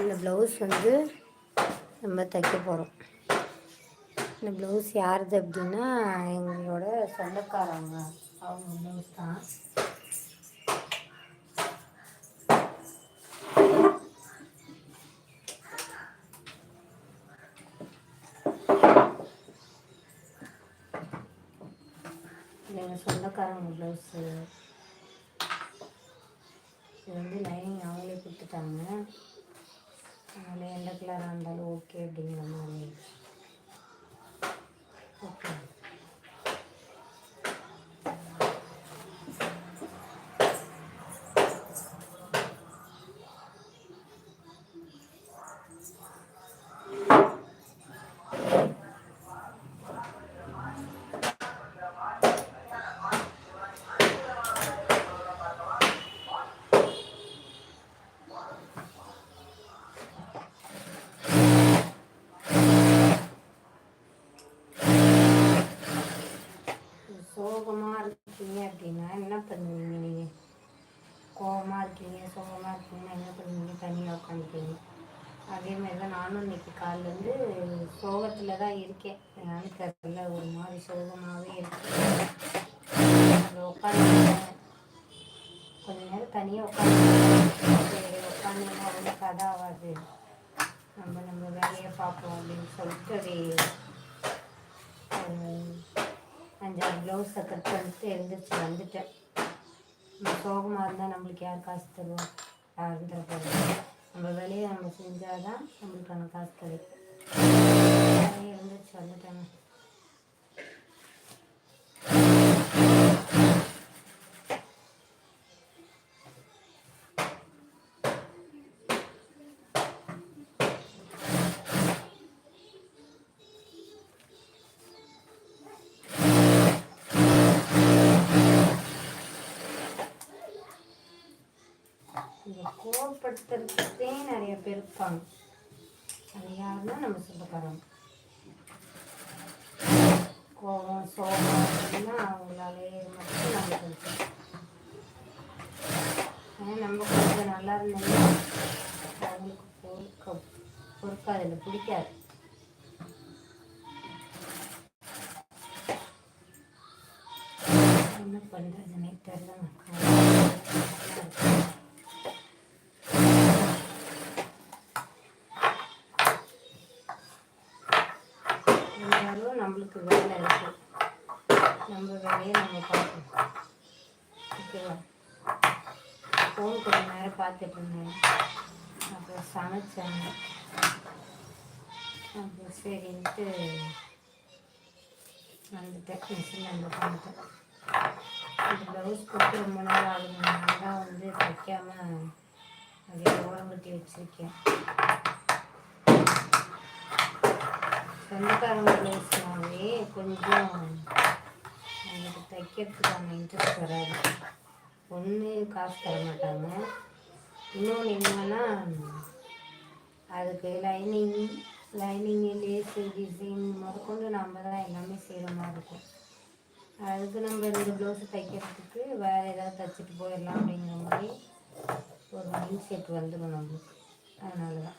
இந்த ப்ளவுஸ் வந்து நம்ம தைக்க போகிறோம் இந்த ப்ளவுஸ் யாருது அப்படின்னா எங்களோட சொந்தக்காரவங்க அவங்க ப்ளவுஸ் தான். எங்கள் சொந்தக்காரங்க ப்ளவுஸு இது வந்து லைனிங் அவங்களே கொடுத்துட்டாங்க. அதனால் எந்த கலராக இருந்தாலும் ஓகே அப்படிங்கிற மாதிரி ஓகே சோகமாக இருக்கீங்க அப்படின்னா என்ன பண்ணுவீங்க நீங்கள் கோபமாக இருக்கீங்க சோகமாக இருக்கீங்கன்னா என்ன பண்ணுவீங்க தனியாக உட்காந்துப்பீங்க அதே மாதிரி தான் நானும் இன்னைக்கு காலிலேருந்து சோகத்தில் தான் இருக்கேன். அதனால் தெரியல ஒரு மாதிரி சோகமாகவே இருக்கு. உட்காந்து கொஞ்ச நேரம் தனியாக உட்காந்து உட்காந்து அவ்வளோ கதை ஆகாது. நம்ம நம்ம வேலையை பார்ப்போம் அப்படின்னு சொல்லிட்டு ஒரு அஞ்சாறு ப்ளவுஸை கட் பண்ணிட்டு எழுந்திரிச்சு வந்துட்டேன். சோகமாக இருந்தால் நம்மளுக்கு யார் காசு தருவோம் யாரும் போகிறோம் நம்ம வேலையை நம்ம செஞ்சால் தான் நம்மளுக்கான காசு கிடைக்கும் எழுந்துச்சு வந்துட்டாங்க. வந்துட்டேங்க கோவப்படுத்துறதுக்கே நிறைய பேர் இருப்பாங்க. அது யாருன்னா நம்ம சொல்லப்படுறோம் சோகம் அப்படின்னா அவங்களாலே மட்டும் நம்மளுக்கு இருக்கும் ஆனால் நம்ம கொஞ்சம் நல்லா இருந்தோம்னா அவங்களுக்கு பொறுக்க பொறுக்காது இல்லை பிடிக்காது என்ன பண்ணுறதுனே தெரியல இருந்தாலும் நம்மளுக்கு வேலை இருக்குது நம்ம வேலையை நம்ம பார்க்கணும் ஓகேவா? ஃபோன் கொஞ்ச நேரம் பார்த்துட்டு இருந்தேன். அப்புறம் சமைச்சேன். அப்புறம் சரின்ட்டு வந்துட்டேன். மிஷின் வந்து பண்ணிட்டேன் இந்த ப்ளவுஸ் கொடுத்து ரொம்ப நாள் ஆகுதுனால தான் வந்து தைக்காம அப்படியே ஓரம் கட்டி வச்சுருக்கேன் சொந்தக்காரங்க ப்ளவுஸ்னாவே கொஞ்சம் அவங்களுக்கு தைக்கிறதுக்கான இன்ட்ரெஸ்ட் வராது. ஒன்று காசு தர மாட்டாங்க. இன்னொன்று என்னன்னா அதுக்கு லைனிங் லைனிங்கு லேஸு டிசைன் முதற்கொண்டு நம்ம தான் எல்லாமே செய்கிற மாதிரி இருக்கும். அதுக்கு நம்ம இந்த ப்ளவுஸ் தைக்கிறதுக்கு வேறு ஏதாவது தைச்சிட்டு போயிடலாம் அப்படிங்கிற மாதிரி ஒரு மைண்ட் செட் வந்துடும் நம்மளுக்கு. அதனால தான்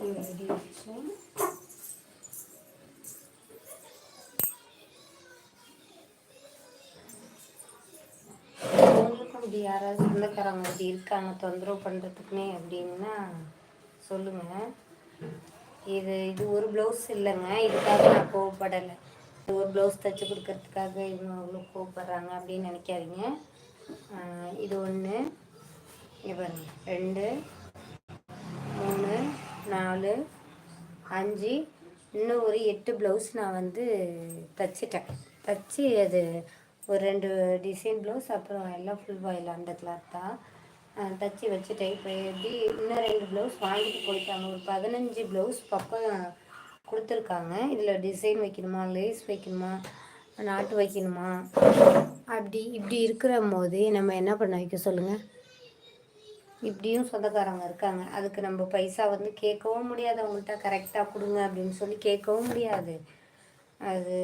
ரெடி வச்சேன் இப்படி யாராவது சொந்தக்காரங்க இப்படி இருக்காங்க தொந்தரவு பண்ணுறதுக்குனே அப்படின்னா சொல்லுங்கள் இது இது ஒரு ப்ளவுஸ் இல்லைங்க. இதுக்காக நான் கோவப்படலை. ஒரு ப்ளவுஸ் தைச்சி கொடுக்கறதுக்காக இவங்க அவ்வளோ கோவப்படுறாங்க அப்படின்னு நினைக்காதீங்க. இது ஒன்று இவங்க ரெண்டு. நாலு அஞ்சு இன்னும் ஒரு எட்டு ப்ளவுஸ் நான் வந்து தைச்சிட்டேன். தைச்சி அது ஒரு ரெண்டு டிசைன் ப்ளவுஸ் அப்புறம் எல்லாம் ஃபுல் பாயில் அந்த கிளாத் தான். தைச்சி தச்சு வச்சுட்டேன். இப்போ எப்படி இன்னும் ரெண்டு ப்ளவுஸ் வாங்கிட்டு போயிட்டாங்க. ஒரு பதினஞ்சு ப்ளவுஸ் பக்கம் கொடுத்துருக்காங்க. இதில் டிசைன் வைக்கணுமா லேஸ் வைக்கணுமா நாட்டு வைக்கணுமா? அப்படி இப்படி இருக்கிற போது நம்ம என்ன பண்ண வைக்க சொல்லுங்கள் இப்படியும் சொந்தக்காரங்க இருக்காங்க. அதுக்கு நம்ம பைசா வந்து கேட்கவும் முடியாது. அவங்கள்ட்ட கரெக்டாக கொடுங்க அப்படின்னு சொல்லி கேட்கவும் முடியாது. அது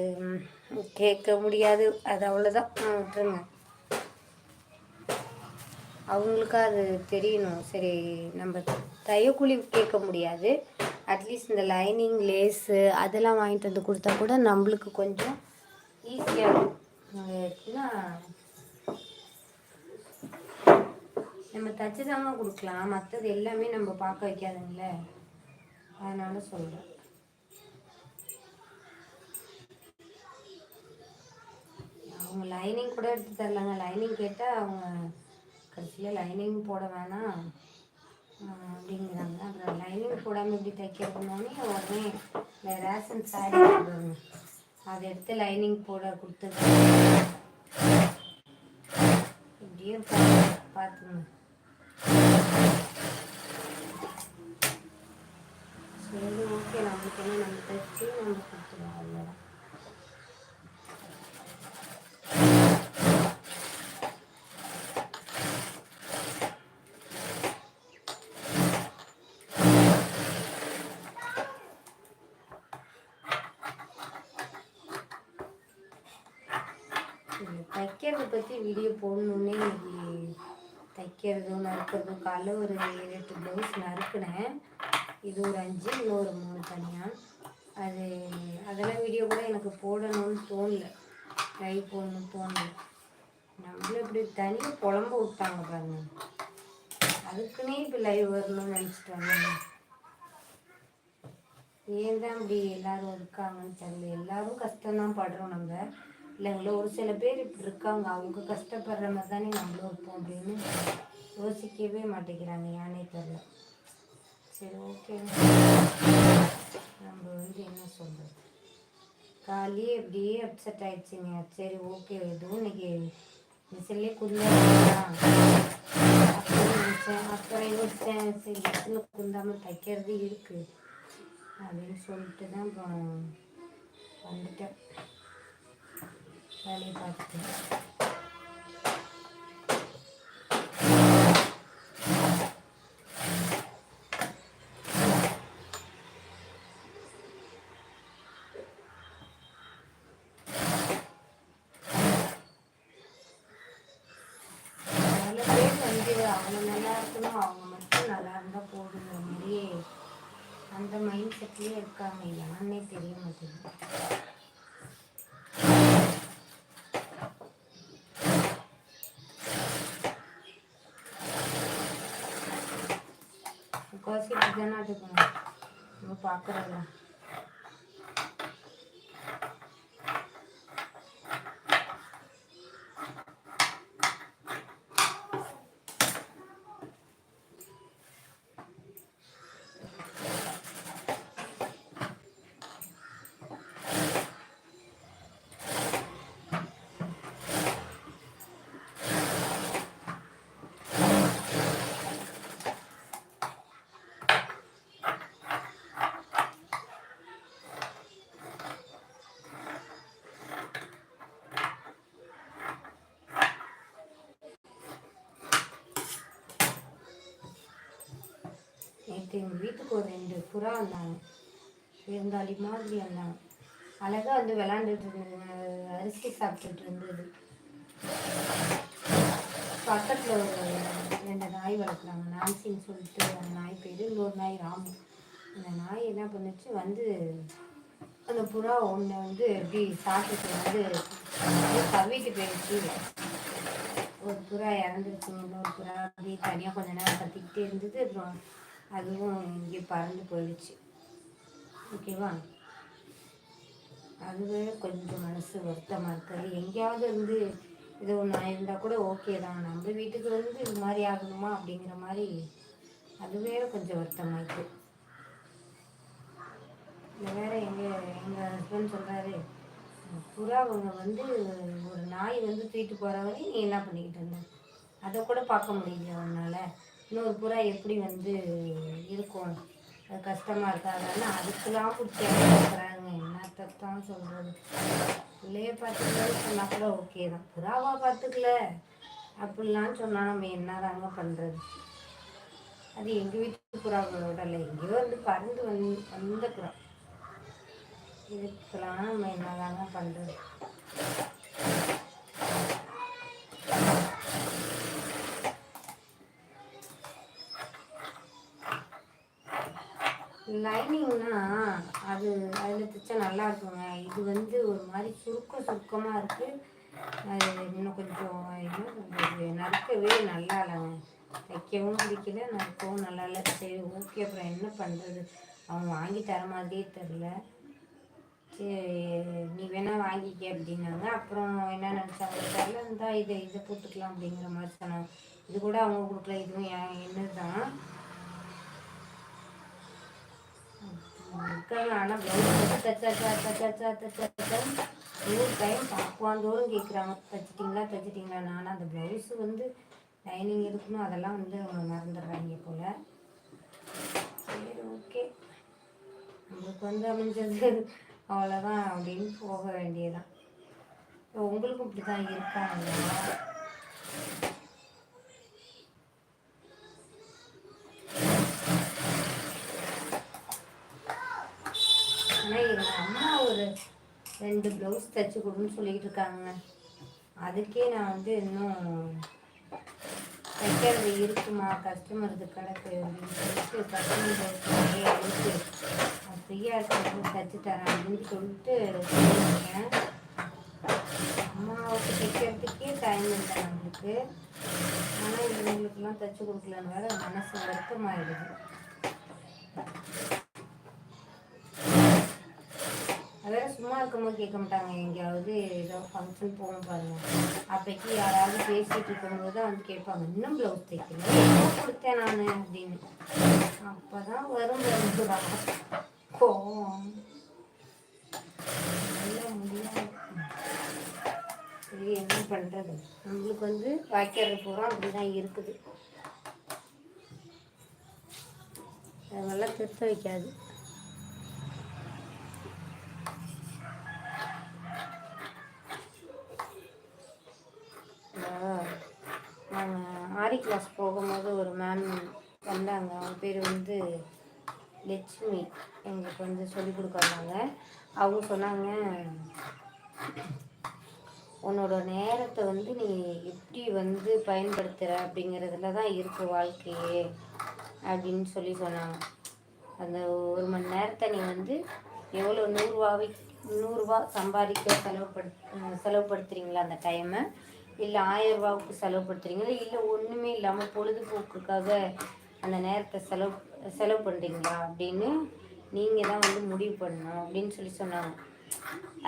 கேட்க முடியாது. அது அவ்வளோதான் விட்டுருங்க. அவங்களுக்கு அது தெரியணும். சரி நம்ம தையக்கூலி கேட்க முடியாது. அட்லீஸ்ட் இந்த லைனிங் லேஸு அதெல்லாம் வாங்கிட்டு வந்து கொடுத்தா கூட நம்மளுக்கு கொஞ்சம் ஈஸியாக இருக்கும் எப்படின்னா நம்ம தச்சு தாங்க கொடுக்கலாம். மற்றது எல்லாமே நம்ம பார்க்க வைக்காதுங்கள. அதனால சொல்கிறேன் அவங்க லைனிங் கூட எடுத்து தரலாங்க. லைனிங் கேட்டால் அவங்க கடைசியில் லைனிங் போட வேணாம். அப்படிங்கிறாங்க. அப்புறம் லைனிங் போடாமல் எப்படி தைக்கிறதுனோடனே உடனே இந்த ரேஷன் சாரி போடுவாங்க. அதை எடுத்து லைனிங் போட கொடுத்துருக்காங்க. இப்படியே பார்த்துங்க சரி ஓகே நம்மளுக்கு என்ன நம்ம தைச்சி நம்ம கொடுத்துருவோம் அவ்வளோதான் தைக்கிறதை தைக்கிறத பற்றி வீடியோ போடணுன்னே இன்னைக்கு தைக்கிறதும் நறுக்கிறதும் காலைல ஒரு ஏழு எட்டு ப்ளவுஸ் நறுக்கினேன். இது ஒரு அஞ்சு இன்னும் ஒரு மூணு தனியாக அது அதெல்லாம் வீடியோ கூட எனக்கு போடணும்னு தோணல. ட்ரை போடணும்னு தோணல. நம்மளும் இப்படி தனியாக குழம்பு விட்டாங்க பாருங்க. அதுக்குன்னே இப்போ லைவ் வரணும்னு நினச்சிட்டு வந்தாங்க. ஏன் தான் இப்படி எல்லாரும் இருக்காங்கன்னு தெரியல. எல்லாரும் கஷ்டம்தான் படுறோம் நம்ம. இல்லைங்களா ஒரு சில பேர் இப்படி இருக்காங்க. அவங்க கஷ்டப்படுற மாதிரி தானே நம்மளும் இருப்போம் அப்படின்னு யோசிக்கவே மாட்டேங்கிறாங்க. ஏனே தெரியல. சரி ஓகே நம்ம வந்து என்ன சொல்கிறது காலையே இப்படியே அப்செட் ஆயிடுச்சுங்க. சரி ஓகே எதுவும் இன்னைக்கு மிசிலே குந்தாதான் அப்படின்னு அப்புறம் யோசித்தேன் சரி மிஷினில் குந்தாமல் தைக்கிறது இருக்குது அப்படின்னு சொல்லிட்டு தான் அப்புறம் வந்துட்டேன். வேலையை பார்த்துட்டு நிறைய பேர் வந்து அவங்க நல்லா இருக்கணும் அவங்க மட்டும் நல்லா இருந்தால் போதுங்கிற மாதிரியே அந்த மைண்ட் செட்லேயே இருக்காங்க யாருன்னே தெரிய மாட்டேங்குது. முக்கால்வாசி இப்படி தானே இருக்கணும் நம்ம பார்க்குறதெல்லாம் நேற்று எங்கள் வீட்டுக்கு ஒரு ரெண்டு புறா வந்தாங்க. விருந்தாளி மாதிரி வந்தாங்க அழகாக வந்து விளாண்டுட்டு இருந்ததுங்க அரிசி சாப்பிட்டுட்டு இருந்தது. பக்கத்தில் ஒரு ரெண்டு நாய் வளர்க்குறாங்க. நான்சின்னு சொல்லிட்டு அந்த நாய் பேர். இன்னொரு நாய் ராமு. அந்த நாய் என்ன பண்ணுச்சு? வந்து அந்த புறா ஒன்றை வந்து எப்படி சாப்பிட்டு வந்து தவிட்டு கவிட்டு போயிடுச்சு. ஒரு புறா இறந்துருச்சு. இன்னொரு புறா அப்படியே தனியாக கொஞ்ச நேரம் கத்திக்கிட்டே இருந்தது. அப்புறம் அதுவும் இங்கே பறந்து போயிடுச்சு. ஓகேவா? அதுவே கொஞ்சம் மனசு வருத்தமாக இருக்குது எங்கேயாவது இருந்து இது ஒன்று இருந்தால் கூட ஓகே தான். நம்ம வீட்டுக்கு வந்து இது மாதிரி ஆகணுமா அப்படிங்கிற மாதிரி அதுவே கொஞ்சம் வருத்தமாக இல்லை வேறு எங்கள் எங்கள் ஹஸ்பண்ட் சொல்கிறாரு புறா அவங்க வந்து ஒரு நாய் வந்து தூக்கிட்டு போகிற வரையும் நீ என்ன பண்ணிக்கிட்டு இருந்த? அதை கூட பார்க்க முடியல உன்னால்? இன்னொரு புறா எப்படி வந்து இருக்கும்? அது கஷ்டமாக இருக்காதுன்னு அதுக்கெல்லாம் கொடுத்துறாங்க என்னத்தான் சொல்கிறது பிள்ளைய பார்த்துக்கலாம் சொன்னால் கூட ஓகே தான். புறாவா பார்த்துக்கல. அப்படிலாம் சொன்னால் நம்ம என்னதாங்க பண்ணுறது அது எங்கள் வீட்டு புறாங்களோட இல்லை. எங்கேயோ வந்து பறந்து வந்து வந்த புறா. இதுக்கெல்லாம் நம்ம என்னதாங்க பண்ணுறது லைனிங்னா அது அதில் தைச்சா நல்லா இருக்குங்க. இது வந்து ஒரு மாதிரி சுருக்க சுருக்கமாக இருக்குது அது இன்னும் கொஞ்சம் இன்னும் நறுக்கவே நல்லா இல்லைங்க. தைக்கவும் பிடிக்கல நறுக்கவும் நல்லா இல்லை. சரி ஓகே. அப்புறம் என்ன பண்ணுறது அவங்க வாங்கி தர மாதிரியே தெரில சரி நீ வேணால் வாங்கிக்க அப்படின்னாங்க. அப்புறம் என்ன நினச்சாங்க? தெரில இருந்தால் இதை இதை போட்டுக்கலாம் அப்படிங்கிற மாதிரி சொன்னாங்க. இது கூட அவங்க கொடுக்கல. இதுவும் என்னது தான் ஆனால் ப்ளவுஸ் தச்சா தச்சா நூறு டைம் பார்க்குவாந்தோறும் கேட்குறாங்க தைச்சிட்டிங்களா தைச்சிட்டிங்களா நான் அந்த ப்ளவுஸு வந்து லைனிங் இருக்கணும் அதெல்லாம் வந்து அவங்க மறந்துடுறாங்க போல் சரி ஓகே நம்மளுக்கு வந்து அமைஞ்சது அவ்வளோதான் அப்படின்னு போக வேண்டியதான் உங்களுக்கும் இப்படி தான் இருக்காங்க ஆனால் எங்கள் அம்மா ஒரு ரெண்டு ப்ளவுஸ் தைச்சி கொடுன்னு சொல்லிக்கிட்டு இருக்காங்க. அதுக்கே நான் வந்து இன்னும் தைக்கிறது இருக்குமா கஸ்டமருக்கு கிடக்கு அப்படின்னு சொல்லிட்டு கஸ்டமர் ப்ளவுஸ் ஃப்ரீயாக இருக்கிறது தைச்சி தரேன் அப்படின்னு சொல்லிட்டு சொல்லியிருக்கேன் அம்மாவுக்கு தைக்கிறதுக்கே டைம் இல்லை நம்மளுக்கு. ஆனால் இவங்களுக்குலாம் தைச்சி கொடுக்கலன்னு வேற மனசு வருத்தமாயிடுது. அதெல்லாம் சும்மா இருக்கும்போது கேட்க மாட்டாங்க எங்கேயாவது ஏதோ ஃபங்க்ஷன் போகணும் பாருங்க. அப்போக்கி யாராவது பேசிகிட்டு இருக்கும்போது தான் வந்து கேட்பாங்க இன்னும் ப்ளவுஸ் தைக்கல? கொடுத்தேன் நான் அப்படின்னு. அப்போ தான். வரும் வருதுடா கோவம் சரி என்ன பண்ணுறது நம்மளுக்கு வந்து வாய்க்கிறது பூரா அப்படி தான் இருக்குது. அதெல்லாம் திருத்த வைக்காது. ஆரி கிளாஸ் போகும்போது ஒரு மேம் வந்தாங்க. அவங்க பேர் வந்து லட்சுமி. எங்களுக்கு வந்து சொல்லிக் கொடுக்க வந்தாங்க அவங்க சொன்னாங்க உன்னோட நேரத்தை வந்து நீ எப்படி வந்து பயன்படுத்துகிற அப்படிங்கிறதுல தான் இருக்குது வாழ்க்கையே அப்படின்னு சொல்லி சொன்னாங்க. அந்த ஒரு மணி நேரத்தை நீ வந்து எவ்வளோ நூறுரூவாவை நூறுரூவா சம்பாதிக்க செலவுபடு செலவுப்படுத்துறீங்களா அந்த டைமை இல்லை ஆயிரம் ரூபாவுக்கு செலவுப்படுத்துறீங்களா இல்லை ஒன்றுமே இல்லாமல் பொழுதுபோக்குக்காக அந்த நேரத்தை செலவு செலவு பண்ணுறீங்களா அப்படின்னு நீங்கள் தான் வந்து முடிவு பண்ணணும் அப்படின்னு சொல்லி சொன்னாங்க.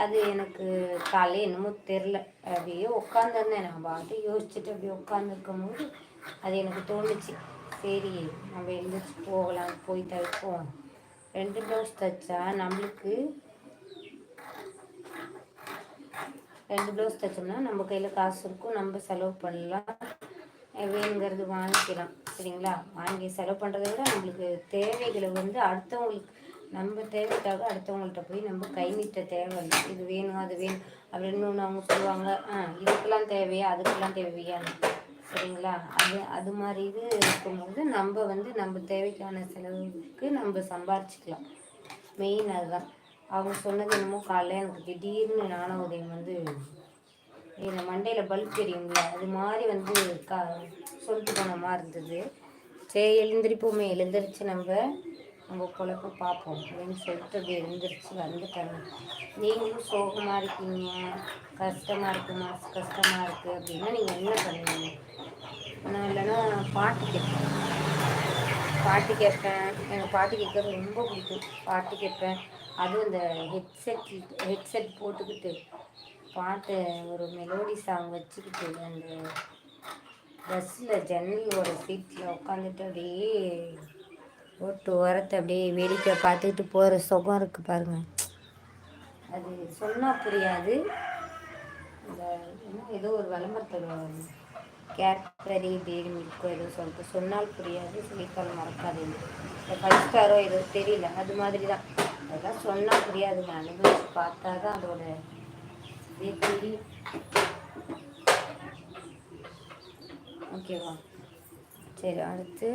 அது எனக்கு காலையில் என்னமோ தெரில அப்படியே உட்காந்துருந்தேன் நான் பாட்டு யோசிச்சுட்டு அப்படியே உட்காந்துருக்கும் போது அது எனக்கு தோணுச்சு. சரி நம்ம எழுந்திரிச்சு போகலாம் போய் தைப்போம் ரெண்டு ப்ளவுஸ் தைச்சா நம்மளுக்கு ரெண்டு ப்ளவுஸ் தைச்சோம்னா நம்ம கையில் காசு இருக்கும். நம்ம செலவு பண்ணலாம். வேணுங்கிறது வாங்கிக்கலாம். சரிங்களா? வாங்கி செலவு பண்ணுறத விட நம்மளுக்கு தேவைகளை வந்து அடுத்தவங்களுக்கு நம்ம தேவைக்காக அடுத்தவங்கள்ட்ட போய் நம்ம கை நீட்ட தேவை இது வேணும் அது வேணும் அப்படின்னு ஒன்று அவங்க சொல்லுவாங்க ஆ இதுக்கெல்லாம் தேவையா அதுக்கெல்லாம் தேவையா? சரிங்களா? அது அது மாதிரி இது இருக்கும்போது நம்ம வந்து நம்ம தேவைக்கான செலவுக்கு நம்ம சம்பாரிச்சிக்கலாம். மெயின் அதுதான். அவங்க சொன்னது என்னமோ காலைல எனக்கு திடீர்னு ஞான உதயம் வந்து இந்த மண்டையில் பல்ப் தெரியுங்களா அது மாதிரி வந்து கா சொல்லிட்டு போன மாதிரி இருந்தது. சரி எழுந்திரிப்போமே எழுந்திரிச்சு நம்ம நம்ம குழப்ப பார்ப்போம் அப்படின்னு சொல்லிட்டு அப்படி எழுந்திரிச்சு வந்துட்டாங்க. நீங்களும் சோகமாக இருக்கீங்க கஷ்டமாக இருக்குது மனசு கஷ்டமாக இருக்குது அப்படின்னா நீங்கள் என்ன பண்ணுவீங்க? நான் இல்லைன்னா பாட்டு கேட்பேன். பாட்டு கேட்பேன். எனக்கு பாட்டு கேட்க ரொம்ப பிடிக்கும். பாட்டு கேட்பேன். அதுவும் இந்த ஹெட்செட் ஹெட்செட் போட்டுக்கிட்டு பாட்டு ஒரு மெலோடி சாங் வச்சுக்கிட்டு அந்த பஸ்ஸில் ஜன்னலோட சீட்டில் உட்காந்துட்டு அப்படியே ஓட்டு ஓரத்தை அப்படியே வேடிக்கை பார்த்துக்கிட்டு போகிற சுகம் இருக்குது பாருங்கள் அது சொன்னால் புரியாது. இந்த ஏதோ ஒரு விளம்பரத்தில் கேட்பரி பேரி மில்கோ ஏதோ சொல்லிட்டு சொன்னால் புரியாது. சொல்லிக்கால் மறக்காது இந்த ஃபைவ் ஸ்டாரோ ஏதோ தெரியல. அது மாதிரி தான் அதெல்லாம் சொன்னால் புரியாதுங்க. அனுபவிச்சு பார்த்தா தான் அதோட தெரியும் ஓகேவா? சரி அடுத்து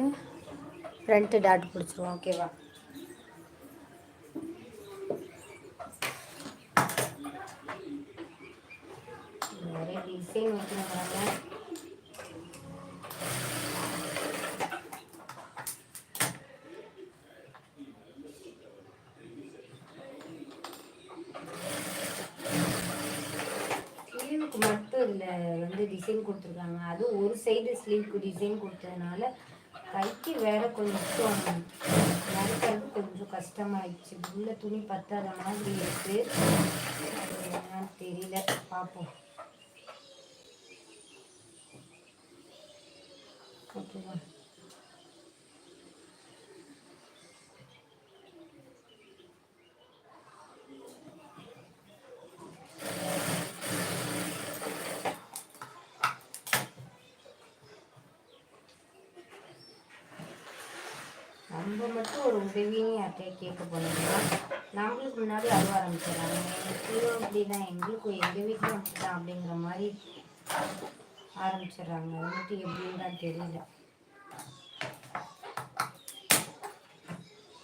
ஃப்ரண்ட்டு டாட் பிடிச்சிருவோம். ஓகேவா? நிறைய டிசைன் வச்சுருக்காங்க ஸ்லீவுக்கு மட்டும் இல்லை வந்து டிசைன் கொடுத்துருக்காங்க. அதுவும் ஒரு சைடு ஸ்லீவ்க்கு டிசைன் கொடுத்ததுனால கைக்கு வேற கொஞ்சம் நடக்கிறது கொஞ்சம் கஷ்டமாயிடுச்சு. உள்ள துணி பத்தாத மாதிரி இருக்கு. என்னன்னு தெரியல. பார்ப்போம். ஓகேவா நம்ம மட்டும் ஒரு உதவியும் யார்கிட்டயே கேட்க போனீங்கன்னா நம்மளுக்கு முன்னாடி அழுவ ஆரம்பிச்சிடறாங்க. எங்களுக்கும் அப்படிதான் எங்களுக்கும் எங்கள் வீட்டில் அப்படிதான் அப்படிங்கிற மாதிரி ஆரம்பிச்சிடுறாங்க. வந்துட்டு எப்படின்னு தான் தெரியல.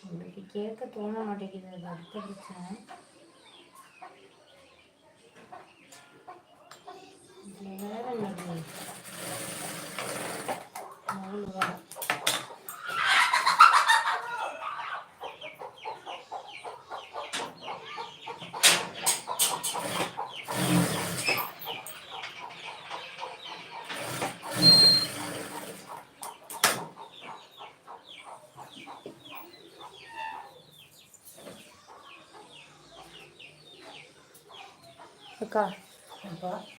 உங்களுக்கு கேட்க தோண மாட்டேங்குது. அது அடுத்த பிரச்சனை இதுல வேற இன்னைக்கு நூல் வேற. அக்கா அப்பா